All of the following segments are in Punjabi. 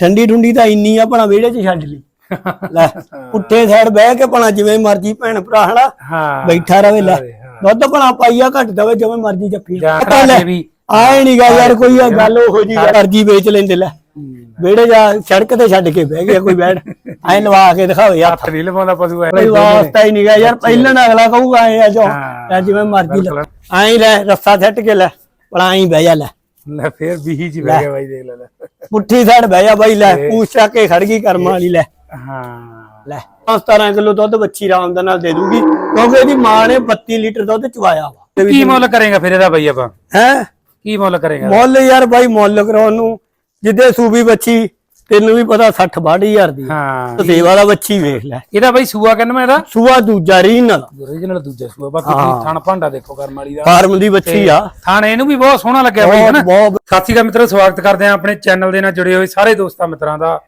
ਠੰਡੀ ਠੁੰਡੀ ਤਾਂ ਇੰਨੀ ਆ ਭਣਾ ਵਿਹੜੇ 'ਚ ਛੱਡ ਲਈ। ਲੈ ਪੁੱਠੇ ਸਾਈਡ ਬਹਿ ਕੇ ਭਣਾ ਜਿਵੇਂ ਮਰਜ਼ੀ ਭੈਣ ਭਰਾ ਹਨਾ ਹਾਂ। ਬੈਠਾ ਰਵੇ ਲੈ। ਦੁੱਧ ਭਣਾ ਪਾਈਆ ਘੱਟ ਦਵੇ ਜਿਵੇਂ ਮਰਜ਼ੀ ਜੱਫੀ ਆਏ ਨਹੀਂ ਗਾ ਯਾਰ ਕੋਈ ਆ ਗੱਲ ਉਹੋ ਜੀ ਮਰਜ਼ੀ ਵੇਚ ਲੈਂਦੇ ਲੈ। ਵਿਹੜੇ ਜਾ ਸੜਕ ਤੇ ਛੱਡ ਕੇ ਬਹਿ ਗਿਆ ਕੋਈ ਬੈਠ ਐ ਲਵਾ ਕੇ ਦਿਖਾਵੇ ਹੱਥ। ਹੱਥ ਨਹੀਂ ਲਵਾਉਂਦਾ ਪਸ਼ੂ ਐ ਕੋਈ ਵਾਸਤਾ ਹੀ ਨਹੀਂਗਾ ਯਾਰ ਪਹਿਲਾਂ ਅਗਲਾ ਕਹੂਗਾ ਐ ਆ ਜੋ। ਜਿਵੇਂ ਮਰਜ਼ੀ ਲੈ। ਐਂ ਲੈ ਰੱਸਾ ਛੱਟ ਕੇ ਲੈ। ਭਲਾ ਐਂ ਬਹਿ ਜਾ ਲੈ। ਲੈ ਫੇਰ ਬੀਹੀ ਚ ਬਹਿ ਗਿਆ ਬਾਈ ਦੇਖ ਲੈ ਲੈ। ਪੁੱਠੀ ਸਾਈਡ ਬਹਿ ਜਾ ਬਾਈ ਲੈ। ਪੂਛ ਚੱਕ ਕੇ ਖੜ ਗਈ ਕਰਮਾਂ ਵਾਲੀ ਲੈ। ਹਾਂ। ਲੈ। 17 ਕਿਲੋ ਦੁੱਧ ਬੱਚੀ ਰਾਮ ਦੇ ਨਾਲ ਦੇ ਦੂਗੀ ਕਿਉਂਕਿ ਇਹਦੀ ਮਾਂ ਨੇ 32 ਲੀਟਰ ਦੁੱਧ ਚਵਾਇਆ ਵਾ। ਕੀ ਮੁੱਲ ਕਰੇਗਾ ਫਿਰ ਇਹਦਾ ਬਾਈ ਆਪਾਂ? ਹੈ? ਕੀ ਮੁੱਲ ਕਰੇਗਾ ਮੁੱਲ ਯਾਰ ਬਾਈ ਮੁੱਲ ਕਰਾਉਣ ਨੂੰ ਜਿੱਦੇ ਸੂਬੀ ਬੱਚੀ ਤੈਨੂੰ ਵੀ ਪਤਾ 60 62000 ਦੀ ਹਾਂ। ਸੇਵਾ ਦਾ ਬੱਚੀ ਵੇਖ ਲੈ। ਇਹਦਾ ਬਾਈ ਸੂਆ ਮੈਂ ਇਹਦਾ? ਸੂਆ ਦੂਜਾ ਰੀਨਲ ਓਰੀਜਨਲ ਦੂਜਾ ਸੂਆ। ਬਾਕੀ ਤੁਸੀਂ ਥਣ ਭਾਂਡਾ ਦੇਖੋ ਕਰਮ ਵਾਲੀ ਦਾ। ਫਾਰਮ ਦੀ ਬੱਚੀ ਆ। ਥਣ ਇਹਨੂੰ ਵੀ ਬਹੁਤ ਸੋਹਣਾ ਲੱਗਿਆ ਬਾਈ ਹਨਾ? ਬਹੁਤ। ਸ਼੍ਰੀ ਅਕਾਲ ਮਿੱਤਰੋ ਸਵਾਗਤ ਕਰਦੇ ਹਾਂ ਆਪਣੇ ਚੈਨਲ ਦੇ ਨਾਲ ਜੁੜੇ ਹੋਏ ਸਾਰੇ ਦੋਸਤਾਂ ਮਿੱਤਰਾਂ ਦਾ।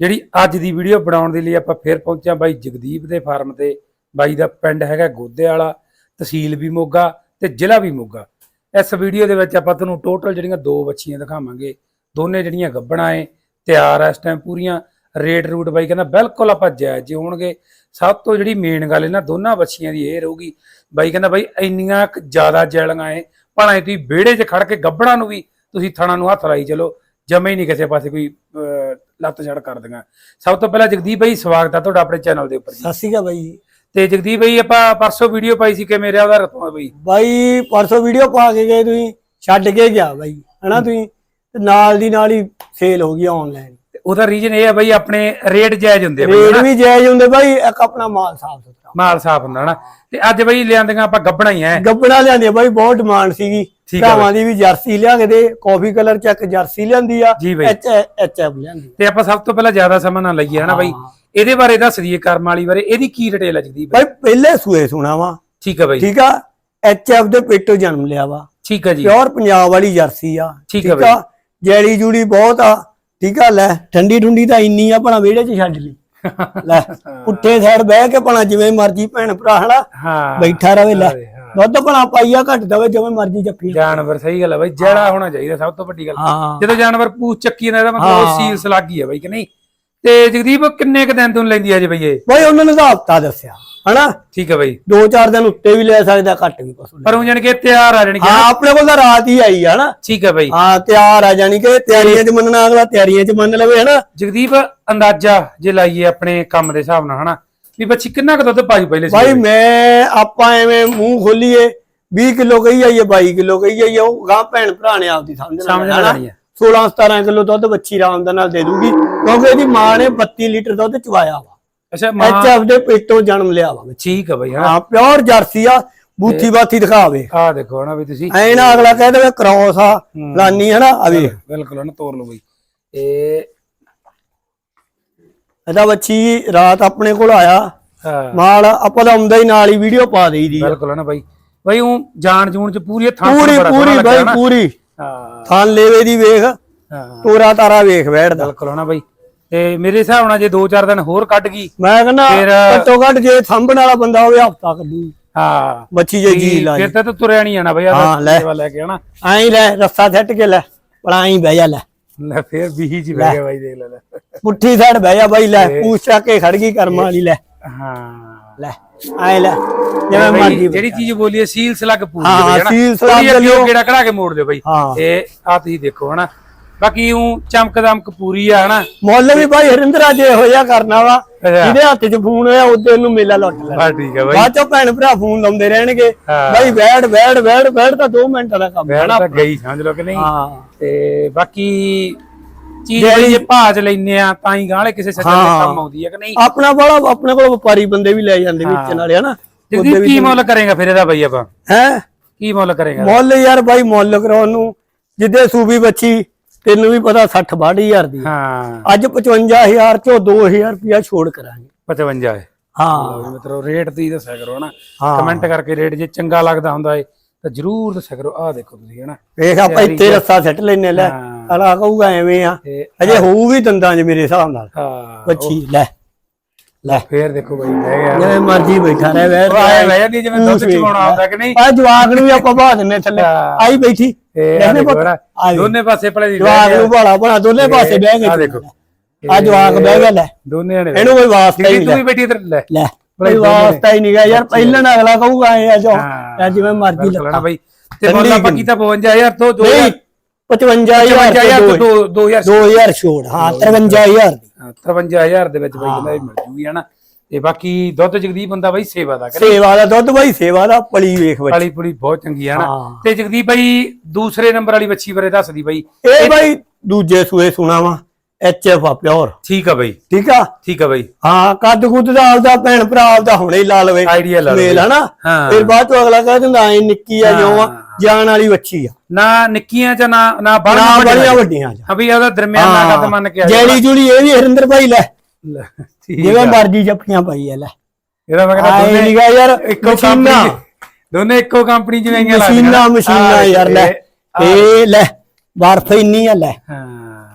ਜਿਹੜੀ ਅੱਜ ਦੀ ਵੀਡੀਓ ਬਣਾਉਣ ਦੇ ਲਈ ਆਪਾਂ ਫੇਰ ਪਹੁੰਚੇ ਹਾਂ ਬਾਈ ਜਗਦੀਪ ਦੇ ਫਾਰਮ ਤੇ। ਬਾਈ ਦਾ ਪਿੰਡ ਹੈਗਾ ਗੋਦੇ ਵਾਲਾ ਤਹਿਸੀਲ ਵੀ ਮੋਗਾ ਤੇ ਜ਼ਿਲ੍ਹਾ ਵੀ ਮੋਗਾ। ਇਸ ਵੀਡੀਓ ਦੇ ਵਿੱਚ ਆਪਾਂ ਤੁਹਾਨੂੰ ਟੋਟਲ ਜਿਹੜੀਆਂ ਦੋ ਬੱਚੀਆਂ ਦਿਖਾਵਾਂਗੇ। ਦੋਨੇ ਜਿਹੜੀਆਂ ਗੱਬਣਾ ਏ ਤਿਆਰ ਆ ਇਸ ਟਾਈਮ ਪੂਰੀਆਂ ਰੇਟ ਰੂਟ ਬਾਈ ਕਹਿੰਦਾ ਬਿਲਕੁਲ ਆਪਾਂ ਜਾਇਜ਼ ਜੇ ਹੋਣਗੇ। ਸਭ ਤੋਂ ਜਿਹੜੀ ਮੇਨ ਗੱਲ ਇਹਨਾਂ ਦੋਨਾਂ ਬੱਚੀਆਂ ਦੀ ਇਹ ਰਹੂਗੀ ਬਾਈ ਕਹਿੰਦਾ ਬਾਈ ਇੰਨੀਆਂ ਜ਼ਿਆਦਾ ਜੈਲੀਆਂ ਏ ਭਾਵੇਂ ਤੁਸੀਂ ਵਿਹੜੇ 'ਚ ਖੜ ਕੇ ਗੱਬਣਾ ਨੂੰ ਵੀ ਤੁਸੀਂ ਥਣਾ ਨੂੰ ਹੱਥ ਲਾਈ ਚਲੋ ਜਮੇ ਹੀ ਨਹੀਂ ਕਿਸੇ ਪਾਸੇ ਕੋਈ ਲੱਤ ਛੜ ਕਰ ਦਿੰਗਾ ਸਭ ਤੋਂ ਪਹਿਲਾਂ ਜਗਦੀਪ ਭਾਈ ਸਵਾਗਤ ਆ ਤੁਹਾਡਾ ਆਪਣੇ ਚੈਨਲ ਦੇ ਉੱਪਰ ਸਤਿ ਸ਼੍ਰੀ ਅਕਾਲ ਬਾਈ। ਤੇ ਜਗਦੀਪ ਭਾਈ ਆਪਾਂ ਪਰਸੋਂ ਵੀਡੀਓ ਪਾਈ ਸੀ ਕਿ ਮੇਰੇ ਉਹਦਾ ਰਤਵਾ ਭਾਈ ਬਾਈ ਪਰਸੋਂ ਵੀਡੀਓ ਪਾ ਕੇ ਗਏ ਤੁਸੀਂ ਛੱਡ ਕੇ ਗਿਆ ਬਾਈ ਹਨਾ ਤੁਸੀਂ? ਤੇ ਨਾਲ ਦੀ ਨਾਲ ਹੀ ਸੇਲ ਹੋ ਗਈ ਆਨਲਾਈਨ ਤੇ ਉਹਦਾ ਰੀਜਨ ਇਹ ਆ ਬਾਈ ਆਪਣੇ ਰੇਟ ਜਾਇਜ਼ ਹੁੰਦੇ ਆ ਬਾਈ ਰੇਟ। ਵੀ ਜਾਇਜ਼ ਹੁੰਦੇ ਬਾਈ ਇੱਕ ਆਪਣਾ ਮਾਲ ਸਾਫ਼ ਸੁਥਰਾ। ਮਾਲ ਸਾਫ਼ ਹੁੰਦਾ ਹਨਾ? ਤੇ ਅੱਜ ਬਾਈ ਲਿਆਂਦੀਆਂ ਆਪਾਂ ਗੱਬਣਾ ਹੀ ਐ। ਗੱਬਣਾ ਲਿਆਂਦੇ ਬਾਈ ਬਹੁਤ ਡਿਮਾਂਡ ਸੀਗੀ। ਭਰਾਵਾਂ ਦੀ ਵੀ ਜਰਸੀ ਲਿਆ ਕੇ ਦੇ ਕਾਫੀ ਕਲਰ ਚੱਕ ਜਰਸੀ ਲਿਆਂਦੀ ਆ। ਐਚ ਐਚ ਐਫ ਲਿਆਂਦੀ। ਤੇ ਆਪਾਂ ਸਭ ਤੋਂ ਪਹਿਲਾਂ ਜ਼ਿਆਦਾ ਸਮਾਂ ਨਾ ਲਈਏ ਹਨਾ ਬਾਈ। ਇਹਦੇ ਬਾਰੇ ਦੱਸ ਦਈਏ ਕਰਮ ਵਾਲੀ ਬਾਰੇ ਇਹਦੀ ਕੀ ਡਿਟੇਲ ਹੈ ਜਗਦੀਪ? ਬਾਈ ਪਹਿਲੇ ਸੂਏ ਸੁਣਾ ਵਾ ਠੀਕ ਆ ਬਾਈ। ਠੀਕ ਆ? ਐਚ ਐਫ ਦੇ ਪੇਟੋਂ ਜਨਮ ਲਿਆ ਵਾ। ਠੀਕ ਆ ਜੀ। ਪਿਓਰ ਪੰਜਾਬ ਵਾਲੀ ਜਰਸੀ ਆ। ਠੀਕ ਆ ਜੈਲੀ ਜੂੜੀ ਬਹੁਤ ਆ ਠੀਕ ਆ ਲੈ ਠੰਡੀ ਠੁੰਡੀ ਤਾਂ ਇੰਨੀ ਆ ਭਣਾ ਵਿਹੜੇ 'ਚ ਛੱਡ ਲਈ। ਲੈ ਪੁੱਠੇ ਸਾਈਡ ਬਹਿ ਕੇ ਭਣਾ ਜਿਵੇਂ ਮਰਜ਼ੀ ਭੈਣ ਭਰਾ ਹਨਾ? ਹਾਂ। ਬੈਠਾ ਰਵੇ ਲੈ। ਦੁੱਧ ਭਣਾ ਪਾਈਆ ਘੱਟ ਦਵੇ ਜਿਵੇਂ ਮਰਜ਼ੀ ਜੱਫੀ ਜਾਨਵਰ ਸਹੀ ਗੱਲ ਹੈ ਬਾਈ ਜਿਹੜਾ ਹੋਣਾ ਚਾਹੀਦਾ ਸਭ ਤੋਂ ਵੱਡੀ ਗੱਲ। ਜਦੋਂ ਜਾਨਵਰ ਪੂਛ ਚੱਕੀ ਜਾਂਦਾ ਇਹਦਾ ਮਤਲਬ ਉਹ ਹਾਂ। ਸੀਲਸ ਲੱਗ ਗਈ ਹੈ ਬਾਈ ਕਿ ਨਹੀਂ? ਤੇ ਜਗਦੀਪ ਕਿੰਨੇ ਕ ਦਿਨ ਤੋਂ ਲੈਂਦੀ ਆ ਜੀ ਬਈ ਇਹ? ਬਾਈ ਉਹਨਾਂ ਨੇ ਤਾਂ ਹਫਤਾ ਦੱਸਿਆ। ਹਨਾ? ਠੀਕ ਹੈ ਬਾਈ। ਦੋ ਚਾਰ ਦਿਨ ਉੱਤੇ ਵੀ ਲੈ ਸਕਦਾ ਘੱਟ ਵੀ ਪਸ਼ੂ ਲੈ। ਪਰ ਉਹ ਜਾਨ ਕੇ ਤਿਆਰ ਆ ਜਾਣੀ ਕਿ ਹਾਂ ਆਪਣੇ ਕੋਲ ਤਾਂ ਰਾਤ ਹੀ ਆਈ ਆ ਹਨਾ? ਠੀਕ ਹੈ ਬਾਈ। ਹਾਂ ਤਿਆਰ ਆ ਜਾਣੀ ਕਿ ਤਿਆਰੀਆਂ 'ਚ ਮੰਨਣਾ ਅਗਲਾ ਤਿਆਰੀਆਂ 'ਚ ਮੰਨ ਲਵੇ ਹਨਾ? ਜਗਦੀਪ ਅੰਦਾਜ਼ਾ ਜੇ ਲਾਈਏ ਆਪਣੇ ਕੰਮ ਦੇ ਹਿਸਾਬ ਨਾਲ ਹਨਾ? ਵੀ ਬੱਚੀ ਕਿੰਨਾ ਕ ਦੁੱਧ ਪਾਈ ਪਹਿਲੇ ਬਾਈ ਮੈਂ ਆਪਾਂ ਐਵੇਂ ਮੂੰਹ ਖੋਲੀਏ 20 ਕਿਲੋ ਕਹੀ ਜਾਈਏ 22 ਕਿਲੋ ਕਹੀ ਜਾਈਏ ਉਹ ਗਾਂ ਭੈਣ ਭਰਾ ਨੇ ਆਪਦੀ ਸਮਝਣਾ ਹੈ। 16 17 ਕਿਲੋ ਦੁੱਧ ਬੱਚੀ ਰਾਮ ਦੇ ਨਾਲ ਦੇ ਦੂਗੀ ਕਿਉਂਕਿ ਇਹਦੀ ਮਾਂ ਨੇ 32 ਲੀਟਰ ਦੁੱਧ ਚਵਾਇਆ ਵਾ। ਅੱਛਾ ਮਾਂ ਐਚ ਐਫ ਦੇ ਪੇਟੋਂ ਜਨਮ ਲਿਆ ਵਾ ਠੀਕ ਹੈ ਬਾਈ ਹਨਾ? ਹਾਂ ਪਿਓਰ ਜਰਸੀ ਆ ਬੂਥੀ ਬਾਥੀ ਦਿਖਾਵੇ। ਆਹ ਦੇਖੋ ਹਨਾ ਵੀ ਤੁਸੀਂ ਐ ਨਾ ਅਗਲਾ ਕਹਿ ਦੇਵੇ ਕ੍ਰੋਸ ਆ ਫਲਾਨੀ ਹਨਾ ਆ ਵੇਖ। ਬਿਲਕੁਲ ਹਨਾ ਤੋਰ ਲਓ ਬਾਈ। ਇਹ ਇਹਦਾ ਬੱਚੀ ਰਾਤ ਆਪਣੇ ਕੋਲ ਆਇਆ। ਹਾਂ। ਮਾਲ ਆਪਾਂ ਤਾਂ ਆਉਂਦਾ ਹੀ ਨਾਲ ਹੀ ਵੀਡੀਓ ਪਾ ਦੇਈਦੀ ਆ। ਬਿਲਕੁਲ ਹਨਾ ਬਾਈ। ਬਾਈ ਉਹ ਜਾਣ ਜੂਣ ਚ ਪੂਰੀ ਥਾਂ ਪੂਰੀ ਪੂਰੀ ਬਾਈ ਪੂਰੀ। ਹਾਂ। ਥਾਨ ਲੇਵੇ ਦੀ ਵੇਖ ਹਾਂ। ਤੋਰਾ ਤਾਰਾ ਵੇਖ ਬੈਠਦਾ। ਬਿਲਕੁਲ ਹਨਾ ਬਾਈ। ਤੇ ਮੇਰੇ ਹਿਸਾਬ ਨਾਲ ਜੇ 2-4 ਦਿਨ ਹੋਰ ਕੱਢ ਗਈ ਮੈਂ ਕਹਿੰਦਾ ਫਿਰ- ਘੱਟੋ ਘੱਟ ਜੇ ਥੰਬਣ ਵਾਲਾ ਬੰਦਾ ਹੋਵੇ ਹਫਤਾ ਕੱਢੂ। ਹਾਂ। ਬੱਚੀ ਜੇ ਜੀ ਲਾ ਫਿਰ ਤਾਂ ਤੂੰ ਤੁਰਿਆ ਨਹੀਂ ਜਾਣਾ ਬਾਈ ਹਾਂ, ਆਹ ਲੈ। ਸੇਵਾ ਲੈ ਕੇ ਹਨਾ ਐਂ ਲੈ ਰੱਸਾ ਛੱਟ ਕੇ ਲੈ ਭਲਾ ਐਂ ਬਹਿ ਜਾ ਲੈ। ਲੈ ਫਿਰ ਬੀਹੀ ਜੀ ਬਹਿ ਗਿਆ ਬਾਈ ਦੇਖ ਲੈ ਲੈ। ਪੁੱਠੀ ਸਾਈਡ ਬਹਿ ਜਾ ਬਾਈ ਲੈ। ਪੂਛ ਚੱਕ ਕੇ ਖੜ ਗਈ ਕਰਮਾਂ ਵਾਲੀ ਲੈ। ਹਾਂ। ਲੈ ਐਂ ਲੈ। ਜਿਵੇਂ ਬਾਈ, ਮਰਜ਼ੀ ਜਿਹੜੀ ਚੀਜ਼ ਬੋਲੀ ਹੈ ਸੀਲ ਸਲੱਗ ਪੂਰੀ ਹਾਂ, ਸੀਲ ਸਲੱਗ ਲਿਓ। ਉਹ ਗੇੜਾ ਕਢਾ ਕੇ ਮੋੜ ਦਿਓ ਬਾਈ। ਹਾਂ। ਤੇ ਆ ਤੁਸੀਂ ਦੇਖੋ ਹਨਾ? ਬਾਕੀ ਉਹ ਚਮਕ ਦਮਕ ਪੂਰੀ ਆ ਹਨਾ? ਮੁੱਲ ਵੀ ਬਾਈ ਹਰਿੰਦਰਾ ਜੇ ਹੋਇਆ ਕਰਨਾ ਵਾ। ਜਿਹਦੇ ਹੱਥ 'ਚ ਫੋਨ ਹੋਇਆ ਉਹਦੇ ਨੂੰ ਮੇਲਾ ਲੁੱਟ ਲੈ ਬਸ ਠੀਕ ਹੈ ਬਾਈ। ਬਾਅਦ ਚੋਂ ਭੈਣ ਭਰਾ ਫੋਨ ਲਾਉਂਦੇ ਰਹਿਣਗੇ। ਹਾਂ। ਬਾਈ ਬੈਠ ਬੈਠ ਬੈਠ ਬੈਠ ਤਾਂ 2 ਮਿੰਟਾਂ ਦਾ ਕੰਮ ਹੈ ਤਾਂ ਗਈ ਸਮਝ ਲਓ ਕਿ ਨਹੀਂ? ਹਾਂ। ਤੇ ਬਾਕੀ ਚੀਜ਼ ਜਿਹੜੀ- ਬਈ ਜੇ ਭਾਜ ਲੈਨੇ ਆ ਤਾਂ ਹੀ ਗਾਲੇ ਕਿਸੇ ਸੱਜਣ ਦੇ ਹਾਂ। ਕੰਮ ਆਉਂਦੀ ਹੈ ਕਿ ਨਹੀਂ? ਆਪਣਾ ਵਾਲਾ ਆਪਣੇ ਕੋਲ ਵਪਾਰੀ ਬੰਦੇ ਵੀ ਲੈ ਜਾਂਦੇ ਵਿੱਚ ਨਾਲੇ ਹਨਾ? ਜਗਦੀਪ ਕੀ ਮੁੱਲ ਕਰੇਗਾ ਫਿਰ ਇਹਦਾ ਬਾਈ ਆਪਾਂ? ਹੈ? ਕੀ ਮੁੱਲ ਕਰੇਗਾ? ਮੁੱਲ ਯਾਰ ਬਾਈ ਮੁੱਲ ਕਰਾਉਣ ਨੂੰ ਜਿੱਦੇ ਸੂਬੀ ਬੱਚੀ ਤੈਨੂੰ ਵੀ ਪਤਾ 60 62000 ਦੀ। ਹਾਂ। ਅੱਜ 55000 ਚੋਂ 2000 ਰੁਪਇਆ ਛੋੜ ਕਰਾਂਗੇ। 55 ਹੈ। ਮਤਲਬ ਰੇਟ ਤੁਸੀਂ ਦੱਸਿਆ ਕਰੋ ਹਨਾ। ਕਮੈਂਟ ਕਰਕੇ ਰੇਟ ਜੇ ਚੰਗਾ ਲੱਗਦਾ ਹੁੰਦਾ ਏ ਤਾਂ ਜਰੂਰ ਦੱਸਿਆ ਕਰੋ। ਆਹ ਦੇਖੋ ਤੁਸੀਂ ਹਨਾ। ਵੇਖ ਆਪਾਂ ਇੱਥੇ ਰੱਸਾ ਸੱਟ ਲੈਨੇ ਲੈ। ਅਲਾ ਕਹੂਗਾ ਐਵੇਂ ਆ। ਅਜੇ ਹੋਊ ਵੀ ਦੰਦਾਂ 'ਚ ਮੇਰੇ ਹਿਸਾਬ ਨਾਲ। ਹਾਂ ਬੱਚੀ ਲੈ। ਲੈ। ਫੇਰ ਦੇਖੋ ਬਾਈ ਬਹਿ ਗਿਆ। ਜਿਵੇਂ ਮਰਜ਼ੀ ਬੈਠਾ ਰਹਿ ਉਹ ਆਏ ਬਹਿ ਜਾਂਦੀ ਜਿਵੇਂ ਦੁੱਧ ਚਵਾਉਣਾ ਆਉਂਦਾ ਕਿ ਨਹੀਂ? ਆ ਜਵਾਕ ਨੂੰ ਵੀ ਆਪਾਂ ਬਾਹ ਦਿੰਨੇ ਥੱਲੇ। ਆਈ ਬੈਠੀ। ਇਹ ਆ ਇਹਨੇ ਆ। ਦੋਨੇ ਪਾਸੇ ਭਲੇ ਦੀ ਜਵਾਕ ਨੂੰ ਭਾਲਾ ਬਣਾ ਦੋਨੇ ਪਾਸੇ ਬਹਿ ਆ ਗਏ। ਦੇਖੋ। ਆ ਜਵਾਕ ਬਹਿ ਗਿਆ ਲੈ। ਦੋਨੇ ਨੇ ਇਹਨੂੰ ਕੋਈ ਵਾਸਤਾ ਹੀ ਨਹੀਂ ਤੂੰ ਵੀ ਬੈਠੀ ਇੱਧਰ ਲੈ। ਲੈ। ਕੋਈ ਵਾਸਤਾ ਹੀ ਨਹੀਂਗਾ ਯਾਰ। ਪਹਿਲਾਂ ਅਗਲਾ ਕਹੂਗਾ ਐ ਆ ਜੋ। ਜਿਵੇਂ ਮਰਜ਼ੀ ਬਿਲਕੁਲ ਹੈ ਨਾ ਲੱਗਾ ਬਾਈ। ਤੇ ਕਿੰਨੀ? ਕੀਤਾ 55000 ਤੋਂ 2000 ਨਹੀਂ 55000 55000 ਤੋਂ ਤੋਂ 2000 2000 ਛੋੜ। ਹਾਂ 53000 ਦੀ। 53000 ਦੇ ਵਿੱਚ ਬਾਈ ਕਹਿੰਦਾ ਇਹ ਮਿਲ ਜੂਗੀ ਹਨਾ। ਤੇ ਬਾਕੀ ਦੁੱਧ ਜਗਦੀਪ ਹੁੰਦਾ ਬਾਈ ਸੇਵਾ ਦਾ ਕਰੇ ਸੇਵਾ ਦਾ ਦੁੱਧ ਬਾਈ ਸੇਵਾ ਦਾ ਪਲੀ ਵੇਖ ਬੱਚੀ। ਵਾਲੀ ਪੁਲੀ ਬਹੁਤ ਚੰਗੀ ਨਾ। ਤੇ ਜਗਦੀਪ ਬਾਈ ਦੂਸਰੇ ਨੰਬਰ ਵਾਲੀ ਬੱਚੀ ਬਾਰੇ ਦੱਸਦੀ ਬਾਈ। ਇਹ ਬਾਈ ਦੂਜੇ ਸੂਏ ਸੁਣਾਵਾ। ਐਚਐਫ ਆ ਪਿਓਰ ਠੀਕ ਆ ਬਾਈ। ਠੀਕ ਆ? ਠੀਕ ਆ ਬਾਈ। ਹਾਂ ਕੱਦ ਕੁੱਦ ਦਾ ਆਪਦਾ ਭੈਣ ਭਰਾ ਆਪਦਾ ਹੁਣੇ ਹੀ ਲਾ ਲਵੇ। ਆਈਡੀਆ ਲਾ ਲਓ ਮੇਲ ਹਨਾ। ਫਿਰ ਬਾਅਦ ਤੋਂ ਅਗਲਾ ਕਹਿ ਦਿੰਦਾ ਐ ਨਿੱਕੀ ਆ ਜਿਉਂ ਆ। ਜਾਨ ਵਾਲੀ ਬੱਚੀ ਆ। ਨਾ ਨਿੱਕੀਆਂ ਚ ਨਾ ਨਾ ਬੜੀਆਂ ਵੱਡੀਆਂ ਹਾਂ ਵੀ ਉਹਦਾ ਦਰਮਿਆਨ ਨਾ ਕੱਦ ਮੰਨ ਕੇ ਆ। ਜੈਲੀ ਜੁਲੀ ਇਹ ਵੀ ਹਰਿੰਦਰ ਭਾਈ ਲੈ। ਜਿਵੇਂ ਆ। ਮਰਜ਼ੀ ਜੱਫੀਆਂ ਪਾਈ ਐ ਲੈ। ਇਹਦਾ ਮੈਂ ਕਹਿੰਦਾ ਦੋਨੇ ਨੀਗਾ ਯਾਰ ਇੱਕੋ ਕੰਪਨੀ ਦੋਨੇ ਇੱਕੋ ਕੰਪਨੀ ਜਿਵੇਂ ਆਈਆਂ ਲੱਗਦੀਆਂ ਮਸ਼ੀਨਾਂ। ਮਸ਼ੀਨਾਂ ਯਾਰ ਲੈ। ਇਹ- ਇਹ ਲੈ ਬਰਫ ਇੰਨੀ ਆ ਲੈ। ਹਾਂ।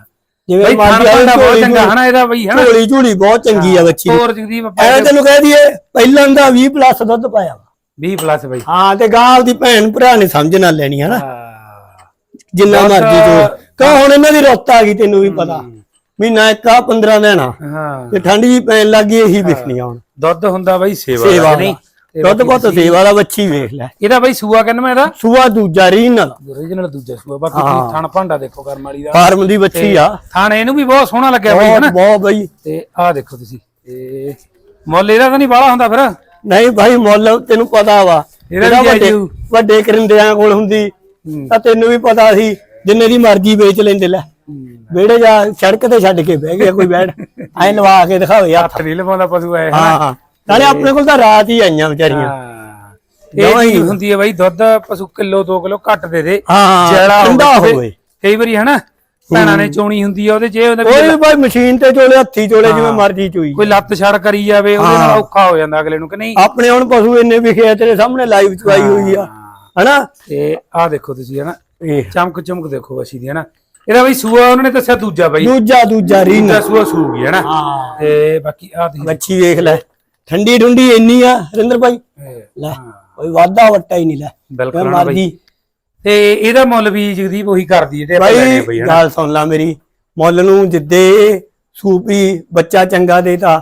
ਜਿਵੇਂ ਬਈ ਖਾਣ ਦਾ ਬਹੁਤ ਚੰਗਾ ਹਨਾ ਇਹਦਾ ਬਈ ਹਨਾ? ਝੋਲੀ ਝੋਲੀ ਬਹੁਤ ਚੰਗੀ ਆ ਬੱਚੀ। ਹੋਰ ਜਗਦੀਪ ਐਵੇਂ ਤੈਨੂੰ ਕਹਿ ਦਈਏ ਪਹਿਲਾਂ ਦਾ 20 ਪਲੱਸ ਦੁੱਧ ਪਾਇਆ। ਵਾ 20 ਪਲੱਸ ਬਈ। ਹਾਂ ਤੇ ਗਾਂ ਦੀ ਭੈਣ ਭਰਾ ਨੇ ਸਮਝ ਨਾਲ ਲੈਣੀ ਹਨਾ? ਜਿੰਨਾ ਮਰਜ਼ੀ ਜੋ ਕਹ ਹੁਣ ਇਹਨਾਂ ਦੀ ਰੁੱਤ ਆ ਗਈ ਤੈਨੂੰ ਵੀ ਪਤਾ। ਮਹੀਨਾ ਇੱਕ ਆ 15 ਦੇਣਾ ਹਾਂ। ਤੇ ਠੰਡ ਜੀ ਪੈਣ ਲੱਗੀ ਇਹੀ ਵਿਖਣੀਆਂ ਹੁਣ। ਦੁੱਧ ਹੁੰਦਾ ਬਈ ਸੇਵਾ ਨਹੀਂ? ਦੁੱਧ ਬਹੁਤ ਸੇਵਾ ਦਾ ਬੱਚੀ ਵੇਖ ਲੈ। ਇਹਦਾ ਬਈ ਸੂਆ ਕਹਿੰਦਾ ਮੈਂ ਇਹਦਾ? ਸੂਆ ਦੂਜਾ ਰੀਨ ਨਾਲ ਓਰੀਜਨਲ ਦੂਜਾ ਸੂਆ ਬਾਕੀ ਤੁਸੀਂ ਥਣ ਭਾਂਡਾ ਦੇਖੋ ਕਰਮ ਵਾਲੀ ਦਾ। ਫਾਰਮ ਦੀ ਬੱਚੀ ਆ। ਥਣ ਇਹਨੂੰ ਵੀ ਬਹੁਤ ਸੋਹਣਾ ਲੱਗਿਆ ਬਈ ਹਨਾ? ਬਹੁਤ ਬਈ। ਤੇ ਆਹ ਦੇਖੋ ਤੁਸੀਂ ਇਹ ਮੁੱਲ ਇਹਦਾ ਤਾਂ ਨਹੀਂ ਬਾਹਲਾ ਹੁੰਦਾ ਫਿਰ? ਨਹੀਂ ਭਾਈ ਮੁੱਲ ਤੈਨੂੰ ਪਤਾ ਵਾ। ਇਹਦਾ ਵੱਡੇ। ਵੱਡੇ ਕਰਿੰਦਿਆਂ ਕੋਲ ਹੁੰਦੀ। ਤਾਂ ਤੈਨੂੰ ਵੀ ਪਤਾ ਸੀ ਜਿੰਨੇ ਦੀ ਮਰਜ਼ੀ ਵੇਚ ਲੈਂਦੇ ਲੈ। ਵਿਹੜੇ ਜਾ ਸੜਕ ਤੇ ਛੱਡ ਕੇ ਬਹਿ ਗਿਆ ਕੋਈ ਬੈਠ। ਐ ਲਵਾ ਕੇ ਦਿਖਾਵੇ ਹੱਥ। ਹੱਥ ਨਹੀਂ ਲਵਾਉਂਦਾ ਪਸ਼ੂ ਐ ਹਾਂ ਹਾਂ। ਨਾਲੇ ਆਪਣੇ ਕੋਲ ਤਾਂ ਰਾਤ ਹੀ ਆਈਆਂ ਵਿਚਾਰੀਆਂ। ਹਾਂ। ਇਹ ਚੀਜ਼ ਹੁੰਦੀ ਹੈ ਬਾਈ ਦੁੱਧ ਪਸ਼ੂ ਕਿਲੋ 2 ਕਿਲੋ ਘੱਟ ਦੇ ਦੇ। ਹਾਂ ਜੈਲਾ ਠੰਡਾ ਹੋਵੇ। ਕਈ ਵਾਰੀ ਹਨਾ ਭੈਣਾਂ ਨੇ ਚੋਣੀ ਹੁੰਦੀ ਆ ਉਹਦੇ ਜੇ ਉਹਦਾ ਕੋਈ ਵੀ ਭਾਈ ਮਸ਼ੀਨ ਤੇ ਚੋਲੇ ਹੱਥੀ ਚੋਲੇ ਜਿਵੇਂ ਮਰਜ਼ੀ ਚੋਈ। ਕੋਈ ਲੱਤ ਛੜ ਕਰੀ ਜਾਵੇ ਉਹਦੇ ਨਾਲ ਔਖਾ ਹੋ ਜਾਂਦਾ ਅਗਲੇ ਨੂੰ ਕਿ ਨਹੀਂ? ਆਪਣੇ ਹੁਣ ਪਸ਼ੂ ਇੰਨੇ ਵਿਖੇ ਆ ਤੇਰੇ ਸਾਹਮਣੇ ਲਾਈਵ ਚਵਾਈ ਹੋਈ ਆ। ਹਨਾ? ਤੇ ਆਹ ਦੇਖੋ ਤੁਸੀਂ ਹਨਾ ਇਹ। ਚਮਕ ਚਮਕ ਦੇਖੋ ਵਸੀ ਦੀ ਹਨਾ। ਇਹਦਾ ਬਈ ਸੂਆ ਉਹਨਾਂ ਨੇ ਦੱਸਿਆ ਦੂਜਾ ਬਾਈ। ਦੂਜਾ ਦੂਜਾ ਰੀਨ। ਦੂਜਾ ਸੂਆ ਸੂਗੀ ਹਨਾ। ਤੇ ਬਾਕੀ ਆਹ ਤੁਸੀਂ ਬੱਚੀ ਵੇਖ ਲੈ। ਠੰਡੀ ਠੁੰਡੀ ਇੰਨੀ ਆ ਹਰਿੰਦਰ ਭਾਈ। ਲੈ ਕੋਈ ਵਾਧਾ ਵਟਾ ਹੀ ਨਹੀਂ ਲੈ। ਬਿਲਕੁਲ ਮਰਜ਼ੀ। ਤੇ ਇਹਦਾ ਮੁੱਲ ਵੀ ਜਗਦੀਪ ਉਹੀ ਕਰਦੀ ਹੈ ਤੇ ਆਪਾਂ ਲੈਣੇ ਬਈ ਗੱਲ ਸੁਣ ਲੈ ਮੇਰੀ। ਮੁੱਲ ਨੂੰ ਜਿੱਦੇ ਸੂਪੀ ਬੱਚਾ ਚੰਗਾ ਦੇਤਾ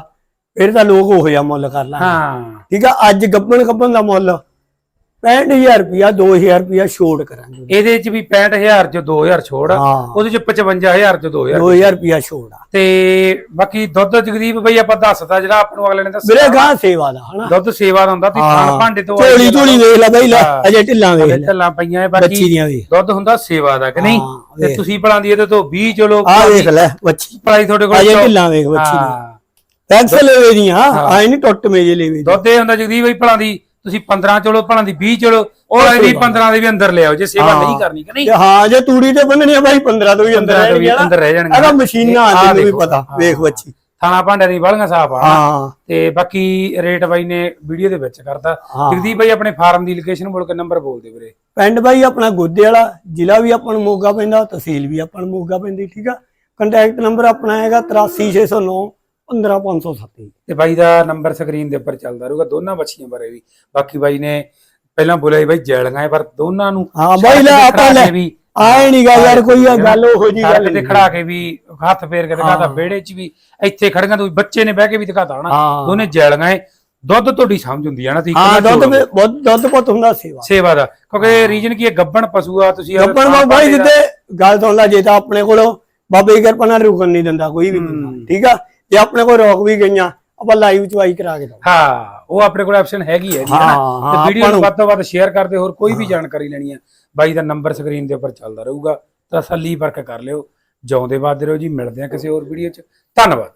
ਫਿਰ ਤਾਂ ਲੋਕ ਉਹ ਜਿਹਾ ਮੁੱਲ ਕਰ ਲਾਂ ਹਾਂ। ਠੀਕ ਆ ਅੱਜ ਗੱਬਣ ਗੱਬਣ ਦਾ ਮੁੱਲ। 65000 ਰੁਪਿਆ 2000 ਰੁਪਿਆ ਛੋੜ ਕਰਾਂਗੇ। ਇਹਦੇ ਚ ਵੀ 65000 ਚ 2000 ਛੋੜ ਆ। ਹਾਂ। ਉਹਦੇ ਚ 55000 ਚ 2000 2000 ਰੁਪਿਆ ਛੋੜ। ਆ ਤੇ ਬਾਕੀ ਦੁੱਧ ਜਗਦੀਪ ਬਈ ਆਪਾਂ ਦੱਸਤਾ ਜਿਹੜਾ ਆਪਾਂ ਨੂੰ ਅਗਲੇ ਨੇ ਦੱਸਿਆ। ਵੀਰੇ ਗਾਂ ਸੇਵਾ ਦਾ ਹਨਾ? ਦੁੱਧ ਸੇਵਾ ਦਾ ਹੁੰਦਾ ਤੇ ਖਾਣ ਭਾਂਡੇ ਤੋਂ ਝੋਲੀ ਝੋਲੀ ਵੇਖ ਲੈ ਬਈ ਲੈ ਹਾਂ। ਅਜੇ ਢਿੱਲਾਂ ਵੇਖ ਲੈ। ਢੱਲਾਂ ਪਈਆਂ ਇਹ ਬੱਚੀ ਬਾਕੀ ਦੀਆਂ ਵੇਖ। ਦੁੱਧ ਹੁੰਦਾ ਸੇਵਾ ਦਾ ਕਿ ਨਹੀਂ? ਹਾਂ, ਤੇ ਵੇਖ। ਤੁਸੀਂ ਭਲਾਂਦੀ ਇਹਦੇ ਤੋਂ 20 ਚਲੋ ਆ ਵੇਖ ਲੈ ਬੱਚੀ। ਭਲਾਈ ਤੁਹਾਡੇ ਕੋਲ ਅਜੇ ਚੌ- ਢਿੱਲਾਂ ਵੇਖ ਬੱਚੀ ਦੀ ਹਾਂ। ਟੈਕਸ ਲੈਵੇ ਦੀਆਂ ਆਏ ਨਹੀਂ ਟੁੱਟ ਮੇਜੇ ਲੈਵੇ ਦੀ ਦੁੱਧ ਇਹ ਹੁੰਦਾ ਜਗਦੀਪ ਬਈ ਭਲਾਂਦੀ ਤੁਸੀਂ 15 ਚਲੋ ਭਲਾਂਦੀ 20 ਚਲੋ ਭਲਾਈ ਦੀ 15 ਦੇ ਵੀ ਅੰਦਰ ਲਿਆਓ ਜੇ ਸੇਵਾ ਨਹੀਂ ਕਰਨੀ ਕਿ ਨਹੀਂ? ਹਾਂ ਜੇ ਤੂੜੀ ਤੇ ਬੰਨਣੀ ਆ ਬਾਈ 15 ਤੋਂ ਵੀ ਅੰਦਰ 15 ਤੋਂ ਵੀ ਰਹਿਣਗੇ ਅੰਦਰ ਰਹਿ ਜਾਣਗੇ ਇਹਦਾ ਮਸ਼ੀਨਾਂ ਆਂਦੇ ਨੂੰ ਵੀ ਪਤਾ। ਵੇਖ ਬੱਚੀ। ਥਾਣਾ ਭਾਂਡੇ ਦੀ ਵਾਲੀਆਂ ਸਾਫ਼ ਆ। ਤੇ ਬਾਕੀ ਰੇਟ ਬਾਈ ਨੇ ਵੀਡੀਓ ਦੇ ਵਿੱਚ ਕਰਤਾ। ਜਗਦੀਪ ਬਾਈ ਆਪਣੇ ਫਾਰਮ ਦੀ ਲੋਕੇਸ਼ਨ ਬੋਲ ਕੇ ਨੰਬਰ ਬੋਲ ਦੇ ਵੀਰੇ। ਪਿੰਡ ਬਾਈ ਆਪਣਾ ਗੋਦੇ ਵਾਲਾ ਜ਼ਿਲ੍ਹਾ ਵੀ ਆਪਾਂ ਨੂੰ ਮੋਗਾ ਪੈਂਦਾ ਤਹਿਸੀਲ ਵੀ ਆਪਾਂ ਨੂੰ ਮੋਗਾ ਪੈਂਦੀ ਠੀਕ ਆ? ਕੰਟੈਕਟ ਨੰਬਰ ਆਪਣਾ ਹੈਗਾ 83609 15507 ਤੇ ਬਾਈ ਦਾ ਨੰਬਰ ਸਕਰੀਨ ਦੇ ਉੱਪਰ ਚੱਲਦਾ ਰਹੂਗਾ ਦੋਨਾਂ ਬੱਚੀਆਂ ਬਾਰੇ ਵੀ। ਬਾਕੀ ਬਾਈ ਨੇ ਪਹਿਲਾਂ ਬੋਲਿਆ ਬਾਈ ਜੈਲੀਆਂ ਪਰ ਦੋਨਾਂ ਨੂੰ ਹਾਂ ਬਾਈ ਲੈ ਤੇ ਆਪਾਂ ਲੈ। ਆਏ ਨਹੀਂ ਗਾ ਯਾਰ ਕੋਈ ਗੱਲ ਉਹੋ ਜੀ ਗੱਲ ਤੇ ਖੜਾ ਕੇ ਵੀ ਹੱਥ ਫੇਰ ਕੇ ਦਿਖਾਤਾ ਵਿਹੜੇ 'ਚ ਵੀ ਇੱਥੇ ਖੜੀਆਂ ਤੋਂ ਬੱਚੇ ਨੇ ਬਹਿ ਕੇ ਵੀ ਦਿਖਾਤਾ ਹਨਾ। ਹਾਂ। ਦੋਨੇ ਜੈਲੀਆਂ ਦੁੱਧ ਤੁਹਾਡੀ ਸਮਝ ਹੁੰਦੀ ਆ ਨਾ ਤੁਸੀਂ ਹਾਂ ਦੁੱਧ ਚੋਲੋ। ਵੀ- ਬਹੁਤ ਦੁੱਧ ਪੁੱਤ ਹੁੰਦਾ ਸੇਵਾ। ਸੇਵਾ ਦਾ ਕਿਉਂਕਿ ਰੀਜਨ ਕੀ ਹੈ ਗੱਬਣ ਪਸ਼ੂ ਆ ਤੁਸੀਂ ਬਾਬੂ ਬਾਈ ਜਿੱਦੇ ਗੱਲ ਸੁਣ ਲੈ ਜੇ ਤਾਂ ਆਪਣੇ ਕੋਲ ਬਾਬੇ ਦੀ ਕਿਰਪਾ ਨਾਲ ਰੁਕਣ ਨਹੀਂ ਦਿੰਦਾ ਕੋਈ ਵੀ ਠੀਕ ਆ? ਜੇ ਆਪਣੇ ਕੋਲ ਰੋਕ ਵੀ ਗਈਆਂ ਆਪਾਂ ਲਾਈਵ ਚਵਾਈ ਕਰਾ ਕੇ ਦਵਾਂ ਹਾਂ ਉਹ ਆਪਣੇ ਕੋਲ ਆਪਸ਼ਨ ਹੈਗੀ ਹੈ ਜੀ ਹਾਂ, ਤੇ ਵੀਡੀਓ ਆਪਾਂ ਨੂੰ। ਨੂੰ- ਵੱਧ ਤੋਂ ਵੱਧ ਸ਼ੇਅਰ ਕਰਦੇ ਹੋਰ ਕੋਈ ਵੀ ਜਾਣਕਾਰੀ ਲੈਣੀ ਹੈ ਬਾਈ ਦਾ ਨੰਬਰ ਸਕਰੀਨ ਦੇ ਉੱਪਰ ਚੱਲਦਾ ਰਹੂਗਾ। ਤਸੱਲੀ ਵਰਕ ਕਰ ਲਿਓ ਜਿਉਂਦੇ ਬਾਦ ਰਹੋ ਜੀ ਮਿਲਦੇ ਆ ਕਿਸੇ ਹੋਰ ਵੀਡੀਓ 'ਚ। ਧੰਨਵਾਦ।